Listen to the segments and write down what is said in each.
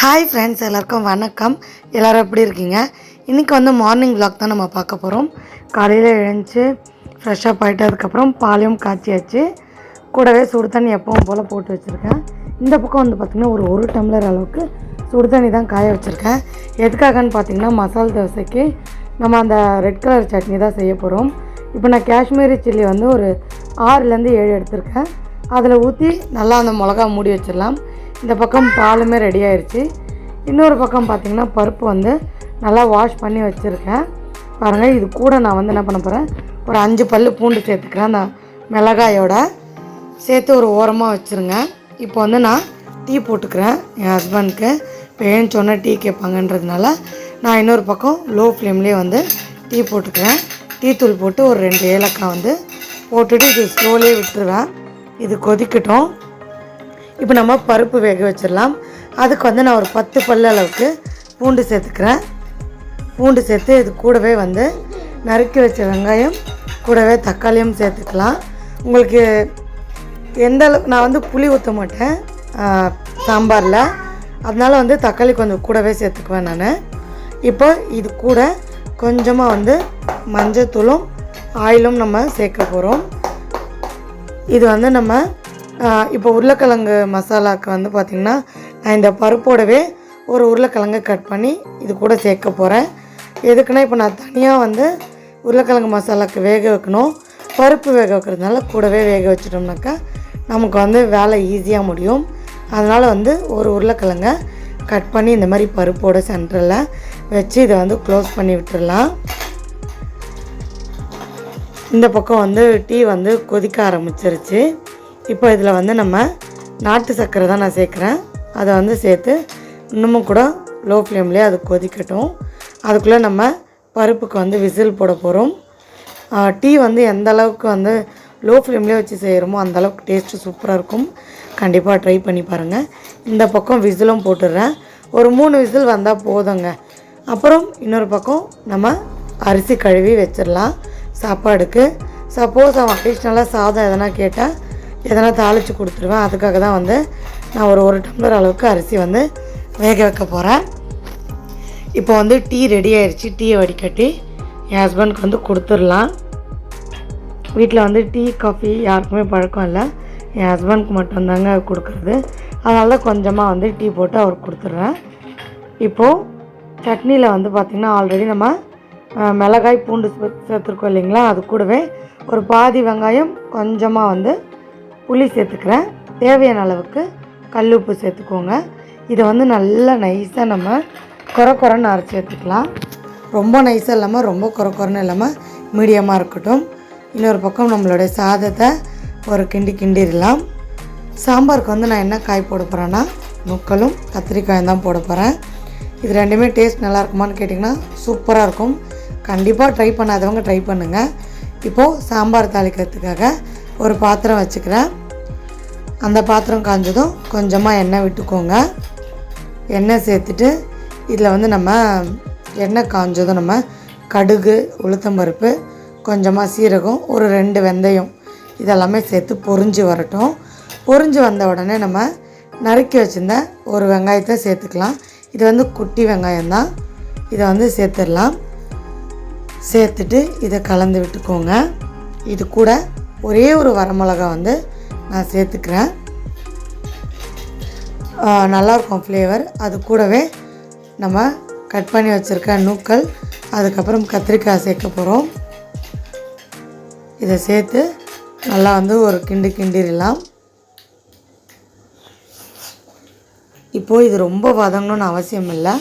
Hi friends எல்லாருக்கும் வணக்கம். எல்லோரும் எப்படி இருக்கீங்க? இன்றைக்கி வந்து மார்னிங் vlog தான் நம்ம பார்க்க போகிறோம் காலையில் எழுந்துச்சு ஃப்ரெஷ்ஷாக ஆகிட்டு அதுக்கப்புறம் பாலையும் காய்ச்சியாச்சு. கூடவே சுடு தண்ணி எப்பவும் போல் போட்டு வச்சுருக்கேன். இந்த பக்கம் வந்து பார்த்திங்கன்னா ஒரு ஒரு டம்ளர் அளவுக்கு சுடு தண்ணி தான் காய வச்சுருக்கேன். எதுக்காகன்னு பார்த்தீங்கன்னா மசால் தோசைக்கு நம்ம அந்த ரெட் கலர் சட்னி தான் செய்ய போகிறோம் இப்போ நான் காஷ்மீரி சில்லி வந்து ஒரு ஆறுலேருந்து ஏழு எடுத்திருக்கேன். அதில் ஊற்றி நல்லா அந்த மிளகா மூடி வச்சிடலாம். இந்த பக்கம் பாலுமே ரெடி ஆயிடுச்சு இன்னொரு பக்கம் பார்த்திங்கன்னா பருப்பு வந்து நல்லா வாஷ் பண்ணி வச்சுருக்கேன். பாருங்கள் இது கூட நான் வந்து என்ன பண்ண போகிறேன் ஒரு அஞ்சு பல் பூண்டு சேர்த்துக்கிறேன். அந்த மிளகாயோட சேர்த்து ஒரு ஓரமாக வச்சுருங்க. இப்போ வந்து நான் டீ போட்டுக்கிறேன். என் ஹஸ்பண்ட்க்கு இப்போ ஏன்னு டீ கேட்பாங்கன்றதுனால நான் இன்னொரு பக்கம் லோ ஃப்ளேம்லேயே வந்து டீ போட்டுக்கிறேன். டீ தூள் போட்டு ஒரு ரெண்டு ஏலக்காய் வந்து போட்டுட்டு இது ஸ்லோலே விட்டுருவேன். இது கொதிக்கட்டும். இப்போ நம்ம பருப்பு வேக வச்சிடலாம். அதுக்கு வந்து நான் ஒரு பத்து பல்லு அளவுக்கு பூண்டு சேர்த்துக்கிறேன். பூண்டு சேர்த்து இது கூடவே வந்து நறுக்கி வச்ச வெங்காயம் கூடவே தக்காளியும் சேர்த்துக்கலாம். உங்களுக்கு எந்த அளவு நான் வந்து புளி ஊற்ற மாட்டேன் சாம்பாரில். அதனால வந்து தக்காளி கொஞ்சம் கூடவே சேர்த்துக்குவேன் நான். இப்போ இது கூட கொஞ்சமாக வந்து மஞ்சத்தூளும் ஆயிலும் நம்ம சேர்க்க போகிறோம் இது வந்து நம்ம இப்போ உருளைக்கிழங்கு மசாலாவுக்கு வந்து பார்த்திங்கன்னா நான் இந்த பருப்போடவே ஒரு உருளைக்கிழங்கு கட் பண்ணி இது கூட சேர்க்க போகிறேன் எதுக்குன்னா இப்போ நான் தனியாக வந்து உருளைக்கிழங்கு மசாலாவுக்கு வேக வைக்கணும். பருப்பு வேக வைக்கிறதுனால கூடவே வேக வச்சிட்டோம்னாக்கா நமக்கு வந்து வேலை ஈஸியாக முடியும். அதனால் வந்து ஒரு உருளைக்கிழங்க கட் பண்ணி இந்த மாதிரி பருப்போட சென்டரில் வச்சு இதை வந்து க்ளோஸ் பண்ணி விட்டுடலாம். இந்த பக்கம் வந்து டீ வந்து கொதிக்க ஆரம்பிச்சிருச்சு. இப்போ இதில் வந்து நம்ம நாட்டு சர்க்கரை தான் நான் சேர்க்குறேன். அதை வந்து சேர்த்து இன்னமும் கூட லோ ஃப்ளேம்லேயே அது கொதிக்கட்டும். அதுக்குள்ளே நம்ம பருப்புக்கு வந்து விசில் போட போகிறோம் டீ வந்து எந்த அளவுக்கு வந்து லோ ஃப்ளேம்லேயே வச்சு செய்கிறோமோ அந்தளவுக்கு டேஸ்ட்டு சூப்பராக இருக்கும். கண்டிப்பாக ட்ரை பண்ணி பாருங்கள் இந்த பக்கம் விசிலும் போட்டுடுறேன். ஒரு மூணு விசில் வந்தால் போதுங்க. அப்புறம் இன்னொரு பக்கம் நம்ம அரிசி கழுவி வச்சிடலாம். சாப்பாடுக்கு. சப்போஸ் அவன் அடிஷ்னலாக சாதம் எதனா கேட்டால் எதனா தாளித்து கொடுத்துருவேன் அதுக்காக தான் வந்து நான் ஒரு ஒரு டம்ளர் அளவுக்கு அரிசி வந்து வேக வைக்க போகிறேன் இப்போ வந்து டீ ரெடி ஆயிடுச்சு டீயை வடிகட்டி என் ஹஸ்பண்டுக்கு வந்து கொடுத்துடலாம். வீட்டில் வந்து டீ காஃபி யாருக்குமே பழக்கம் இல்லை. என் ஹஸ்பண்ட்க்கு மட்டும்தாங்க கொடுக்குறது. அதனால தான் கொஞ்சமாக வந்து டீ போட்டு அவருக்கு கொடுத்துட்றேன். இப்போது சட்னியில் வந்து பார்த்திங்கன்னா ஆல்ரெடி நம்ம மிளகாய் பூண்டு சே- சேர்த்துருக்கோம் இல்லைங்களா? அது கூடவே ஒரு பாதி வெங்காயம் கொஞ்சமாக வந்து புளி சேர்த்துக்கிறேன். தேவையான அளவுக்கு கல் உப்பு சேர்த்துக்கோங்க. இதை வந்து நல்லா நைஸாக நம்ம குறை குறைன்னு அரைச்சி எடுத்துக்கலாம். ரொம்ப நைஸாக இல்லாமல் ரொம்ப குறை குறைன்னு இல்லாமல் மீடியமாக இருக்கட்டும். இன்னொரு பக்கம் நம்மளுடைய சாதத்தை ஒரு கிண்டி கிண்டிடலாம். சாம்பாருக்கு வந்து நான் என்ன காய் போட போகிறேன்னா முக்களும் கத்திரிக்காயும் தான் போட போகிறேன் இது ரெண்டுமே டேஸ்ட் நல்லா இருக்குமான்னு கேட்டிங்கன்னா சூப்பராக இருக்கும். கண்டிப்பாக ட்ரை பண்ணாதவங்க ட்ரை பண்ணுங்கள் இப்போது சாம்பார் தாளிக்கிறதுக்காக ஒரு பாத்திரம் வச்சுக்கிறேன். அந்த பாத்திரம் காஞ்சதும் கொஞ்சமாக எண்ணெய் விட்டுக்கோங்க. எண்ணெய் சேர்த்துட்டு இதில் வந்து நம்ம எண்ணெய் காஞ்சதும் நம்ம கடுகு உளுத்தம்பருப்பு கொஞ்சமாக சீரகம் ஒரு ரெண்டு வெந்தயம் இதெல்லாமே சேர்த்து பொரிஞ்சு வரட்டும். பொரிஞ்சு வந்த உடனே நம்ம நறுக்கி வச்சிருந்த ஒரு வெங்காயத்தை சேர்த்துக்கலாம். இது வந்து குட்டி வெங்காயம் தான். இதை வந்து சேர்த்துடலாம். சேர்த்துட்டு இதை கலந்து விட்டுக்கோங்க. இது கூட ஒரே ஒரு வரமிளகா வந்து நான் சேர்த்துக்கிறேன். நல்லாயிருக்கும் ஃப்ளேவர் அது கூடவே நம்ம கட் பண்ணி வச்சுருக்க நூக்கல் அதுக்கப்புறம் கத்திரிக்காய் சேர்க்க போகிறோம் இதை சேர்த்து நல்லா வந்து ஒரு கிண்டு கிண்டிடலாம். இப்போது இது ரொம்ப வதங்கணும்னு அவசியம் இல்லை.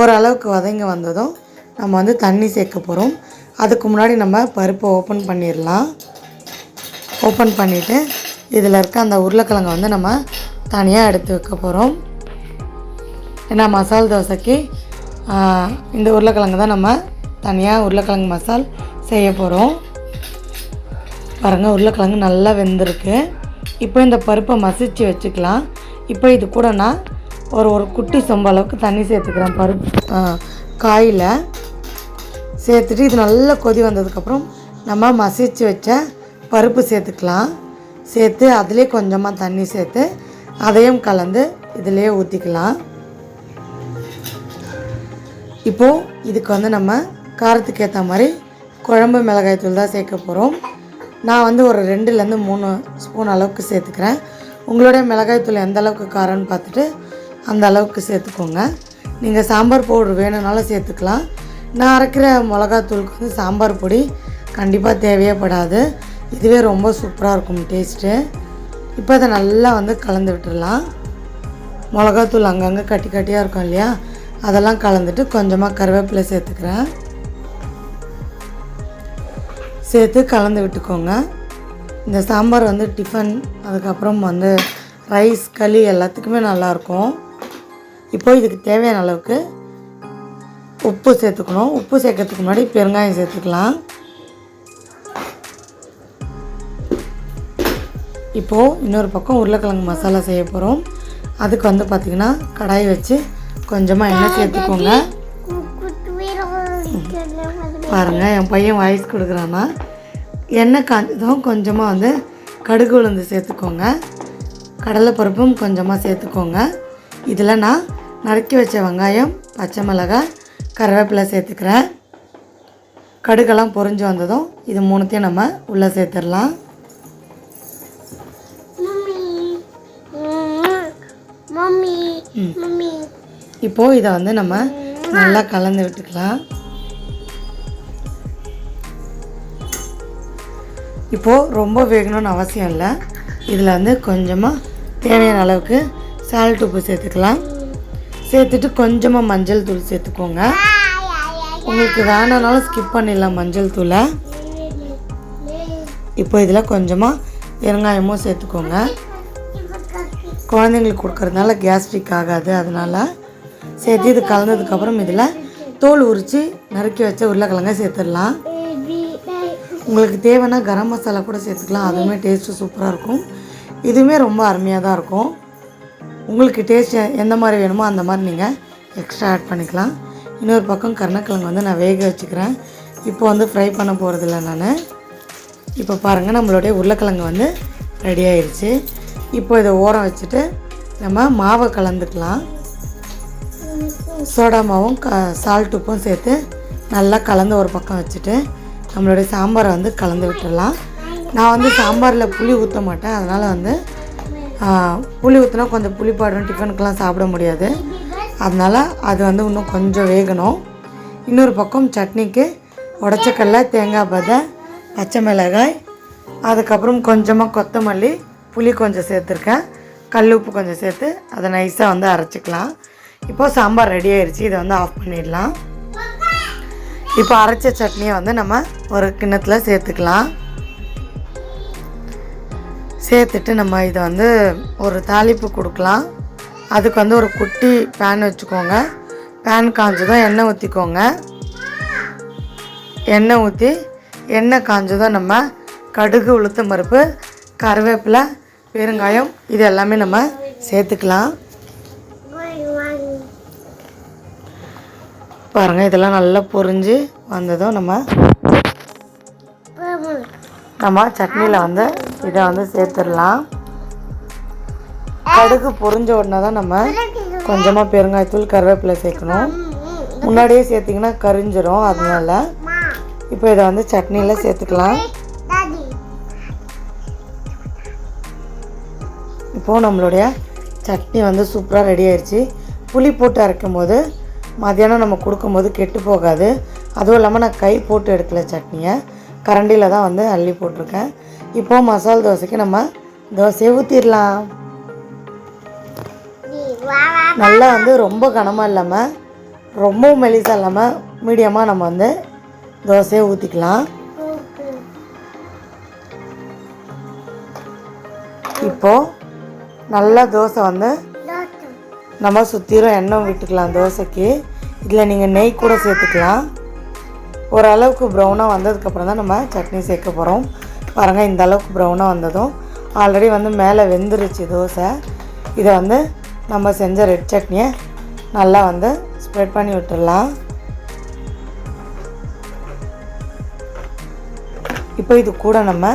ஓரளவுக்கு வதங்கி வந்ததும் நம்ம வந்து தண்ணி சேர்க்க போகிறோம் அதுக்கு முன்னாடி நம்ம பருப்பை ஓப்பன் பண்ணிடலாம். ஓப்பன் பண்ணிவிட்டு இதில் இருக்க அந்த உருளைக்கிழங்கை வந்து நம்ம தனியாக எடுத்து வைக்க போகிறோம். ஏன்னா மசால் தோசைக்கு இந்த உருளைக்கிழங்கு தான் நம்ம தனியாக உருளைக்கிழங்கு மசால் செய்ய போகிறோம். பாருங்கள் உருளைக்கிழங்கு நல்லா வெந்திருக்கு. இப்போ இந்த பருப்பை மசிச்சு வச்சுக்கலாம். இப்போ இது கூட நான் ஒரு ஒரு குட்டி சொம்ப அளவுக்கு தண்ணி சேர்த்துக்கிறேன் பருப்பு காயில். சேர்த்துட்டு இது நல்லா கொதி வந்ததுக்கப்புறம் நம்ம மசிச்சு வச்ச பருப்பு சேர்த்துக்கலாம். சேர்த்து அதிலே கொஞ்சமாக தண்ணி சேர்த்து அதையும் கலந்து இதிலே ஊற்றிக்கலாம் இப்போது இதுக்கு வந்து நம்ம காரத்துக்கு ஏற்ற மாதிரி குழம்பு மிளகாய் தூள் தான் சேர்க்க போகிறோம் நான் வந்து ஒரு ரெண்டுலேருந்து மூணு ஸ்பூன் அளவுக்கு சேர்த்துக்கிறேன். உங்களுடைய மிளகாய் தூள் எந்த அளவுக்கு காரம்னு பார்த்துட்டு அந்த அளவுக்கு சேர்த்துக்கோங்க. நீங்கள் சாம்பார் பவுடர் வேணும்னாலும் சேர்த்துக்கலாம். நான் அரைக்கிற மிளகாத்தூளுக்கு வந்து சாம்பார் பொடி கண்டிப்பாக தேவையேப்படாது இதுவே ரொம்ப சூப்பராக இருக்கும் டேஸ்ட்டு. இப்போ அதை நல்லா வந்து கலந்து விட்டுடலாம் மிளகாத்தூள் அங்கங்கே கட்டி கட்டியாக இருக்கும் இல்லையா? அதெல்லாம் கலந்துட்டு கொஞ்சமாக கருவேப்பிலை சேர்த்துக்கிறேன். சேர்த்து கலந்து விட்டுக்கோங்க. இந்த சாம்பார் வந்து டிஃபன் அதுக்கப்புறம் வந்து ரைஸ் களி எல்லாத்துக்குமே நல்லாயிருக்கும். இப்போ இதுக்கு தேவையான அளவுக்கு உப்பு சேர்த்துக்கணும். உப்பு சேர்க்கறதுக்கு முன்னாடி பெருங்காயம் சேர்த்துக்கலாம். இப்போது இன்னொரு பக்கம் உருளைக்கிழங்கு மசாலா செய்ய போகிறோம் அதுக்கு வந்து பார்த்திங்கன்னா கடாய் வச்சு கொஞ்சமாக எண்ணெய் சேர்த்துக்கோங்க. பாருங்கள் என் பையன் வாய்ஸ் கொடுக்குறான்னா. எண்ணெய் காஞ்சதும் கொஞ்சமாக வந்து கடுகு உளுந்து சேர்த்துக்கோங்க. கடலைப்பருப்பும் கொஞ்சமாக சேர்த்துக்கோங்க. இதில் நான் நறுக்கி வச்ச வெங்காயம் பச்சை மிளகாய் கருவேப்பிலை சேர்த்துக்கிறேன். கடுகெல்லாம் பொரிஞ்சு வந்ததும் இது மூணுத்தையும் நம்ம உள்ளே சேர்த்துடலாம். இப்போது இதை வந்து நம்ம நல்லா கலந்து விட்டுக்கலாம். இப்போது ரொம்ப வேகணும்னு அவசியம் இல்லை. இதில் வந்து கொஞ்சமாக தேவையான அளவுக்கு சால்ட் உப்பு சேர்த்துக்கலாம். சேர்த்துட்டு கொஞ்சமாக மஞ்சள் தூள் சேர்த்துக்கோங்க. உங்களுக்கு வேணானாலும் ஸ்கிப் பண்ணிடலாம் மஞ்சள் தூளை. இப்போ இதில் கொஞ்சமாக பெருங்காயமும் சேர்த்துக்கோங்க. குழந்தைங்களுக்கு கொடுக்கறதுனால கேஸ்ட்ரிக் ஆகாது அதனால் சேர்த்து இது கலந்ததுக்கப்புறம் இதில் தோல் உரித்து நறுக்கி வச்ச உருளைக்கிழங்க சேர்த்துடலாம். உங்களுக்கு தேவைன்னா கரம் மசாலா கூட சேர்த்துக்கலாம். அதுவுமே டேஸ்ட்டு சூப்பராக இருக்கும். இதுவுமே ரொம்ப அருமையாக தான் இருக்கும். உங்களுக்கு டேஸ்ட் எந்த மாதிரி வேணுமோ அந்த மாதிரி நீங்கள் எக்ஸ்ட்ரா ஆட் பண்ணிக்கலாம். இன்னொரு பக்கம் கருணக்கிழங்கு வந்து நான் வேக வச்சுக்கிறேன். இப்போ வந்து ஃப்ரை பண்ண போகிறதில்ல நான். இப்போ பாருங்கள் நம்மளுடைய உருளைக்கிழங்கு வந்து ரெடி ஆயிடுச்சு இப்போ இதை ஓரம் வச்சுட்டு நம்ம மாவை கலந்துக்கலாம். சோடா மாவும் க சால்ட் உப்பும் சேர்த்து நல்லா கலந்து ஒரு பக்கம் வச்சுட்டு நம்மளுடைய சாம்பாரை வந்து கலந்து விட்டுடலாம். நான் வந்து சாம்பாரில் புளி ஊற்ற மாட்டேன். அதனால் வந்து புளி ஊற்றினா கொஞ்சம் புளிப்பாடும் டிஃபனுக்கெலாம் சாப்பிட முடியாது. அதனால் அது வந்து இன்னும் கொஞ்சம் வேகணும். இன்னொரு பக்கம் சட்னிக்கு உடச்சக்கடல தேங்காய் பதை பச்சை மிளகாய் அதுக்கப்புறம் கொஞ்சமாக கொத்தமல்லி புளி கொஞ்சம் சேர்த்துருக்கேன். கல் உப்பு கொஞ்சம் சேர்த்து அதை நைஸாக வந்து அரைச்சிக்கலாம். இப்போது சாம்பார் ரெடி ஆயிடுச்சு இதை வந்து ஆஃப் பண்ணிடலாம். இப்போ அரைச்ச சட்னியை வந்து நம்ம ஒரு கிண்ணத்தில் சேர்த்துக்கலாம். சேர்த்துட்டு நம்ம இதை வந்து ஒரு தாளிப்பு கொடுக்கலாம். அதுக்கு வந்து ஒரு குட்டி பேன் வச்சுக்கோங்க. பேன் காஞ்சதும் எண்ணெய் ஊற்றிக்கோங்க எண்ணெய் ஊற்றி எண்ணெய் காஞ்சதும் நம்ம கடுகு உளுத்தம் பருப்பு கருவேப்பிலை பெருங்காயம் இது எல்லாமே நம்ம சேர்த்துக்கலாம். பாருங்கள் இதெல்லாம் நல்லா பொரிஞ்சு வந்ததும் நம்ம நம்ம சட்னியில் வந்து இதை வந்து சேர்த்துடலாம். கடுகு பொரிஞ்ச உடனே தான் நம்ம கொஞ்சமாக பெருங்காயத்தூள் கருவேப்பிலை சேர்க்கணும். முன்னாடியே சேர்த்திங்கன்னா கரிஞ்சிரும் அதனால இப்போ இதை வந்து சட்னியில் சேர்த்துக்கலாம். இப்போது நம்மளுடைய சட்னி வந்து சூப்பராக ரெடி ஆயிடுச்சு புளி போட்டு அரைக்கும் போது மத்தியானம் நம்ம கொடுக்கும்போது கெட்டு போகாது. அதுவும் இல்லாமல் நான் கை போட்டு எடுக்கல சட்னியை. கரண்டியில் தான் வந்து அள்ளி போட்டிருக்கேன். இப்போ மசால் தோசைக்கு நம்ம தோசையை ஊற்றிடலாம் நல்லா வந்து ரொம்ப கனமாக இல்லாமல் ரொம்பவும் மெலிசாக இல்லாமல் மீடியமாக நம்ம வந்து தோசையை ஊற்றிக்கலாம் இப்போது நல்லா தோசை வந்து நம்ம சுற்றிலும் எண்ணெய் விட்டுக்கலாம் தோசைக்கு. இதில் நீங்கள் நெய் கூட சேர்த்துக்கலாம். ஓரளவுக்கு ப்ரௌனாக வந்ததுக்கப்புறம் தான் நம்ம சட்னி சேர்க்க போகிறோம் பாருங்கள் இந்த அளவுக்கு ப்ரௌனாக வந்ததும். ஆல்ரெடி வந்து மேலே வெந்துருச்சு தோசை. இதை வந்து நம்ம செஞ்ச ரெட் சட்னியை நல்லா வந்து ஸ்ப்ரெட் பண்ணி விட்டுடலாம். இப்போ இது கூட நம்ம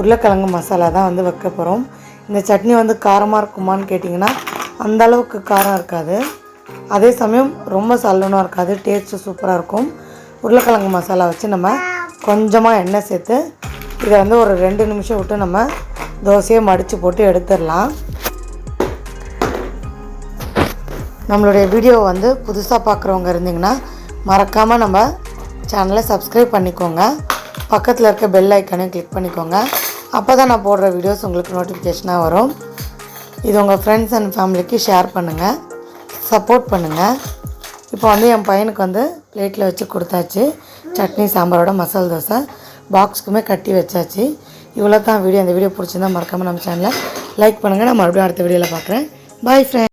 உருளைக்கிழங்கு மசாலா தான் வந்து வைக்க போகிறோம் இந்த சட்னி வந்து காரமாக இருக்குமான்னு கேட்டிங்கன்னா அந்த அளவுக்கு காரம் இருக்காது. அதே சமயம் ரொம்ப சல்லனும் இருக்காது. டேஸ்ட்டு சூப்பராக இருக்கும். உருளைக்கிழங்கு மசாலா வச்சு நம்ம கொஞ்சமாக எண்ணெய் சேர்த்து இதை வந்து ஒரு ரெண்டு நிமிஷம் விட்டு நம்ம தோசையை மடித்து போட்டு எடுத்துடலாம். நம்மளுடைய வீடியோ வந்து புதுசாக பார்க்குறவங்க இருந்தீங்கன்னா மறக்காமல் நம்ம சேனலை சப்ஸ்கிரைப் பண்ணிக்கோங்க. பக்கத்தில் இருக்க பெல் ஐக்கனையும் கிளிக் பண்ணிக்கோங்க. அப்போ தான் நான் போடுற வீடியோஸ் உங்களுக்கு நோட்டிஃபிகேஷனாக வரும். இது உங்கள் ஃப்ரெண்ட்ஸ் அண்ட் ஃபேமிலிக்கு ஷேர் பண்ணுங்கள் சப்போர்ட் பண்ணுங்கள் இப்போ வந்து என் பையனுக்கு வந்து பிளேட்டில் வச்சு கொடுத்தாச்சு. சட்னி சாம்பாரோட மசால் தோசை. பாக்ஸுக்குமே கட்டி வச்சாச்சு. இவ்வளோ தான் வீடியோ. அந்த வீடியோ பிடிச்சிருந்தா மறக்காமல் நம்ம சேனலை லைக் பண்ணுங்கள் நான் மறுபடியும் அடுத்த வீடியோவில் பார்க்குறேன் பாய் ஃப்ரெண்ட்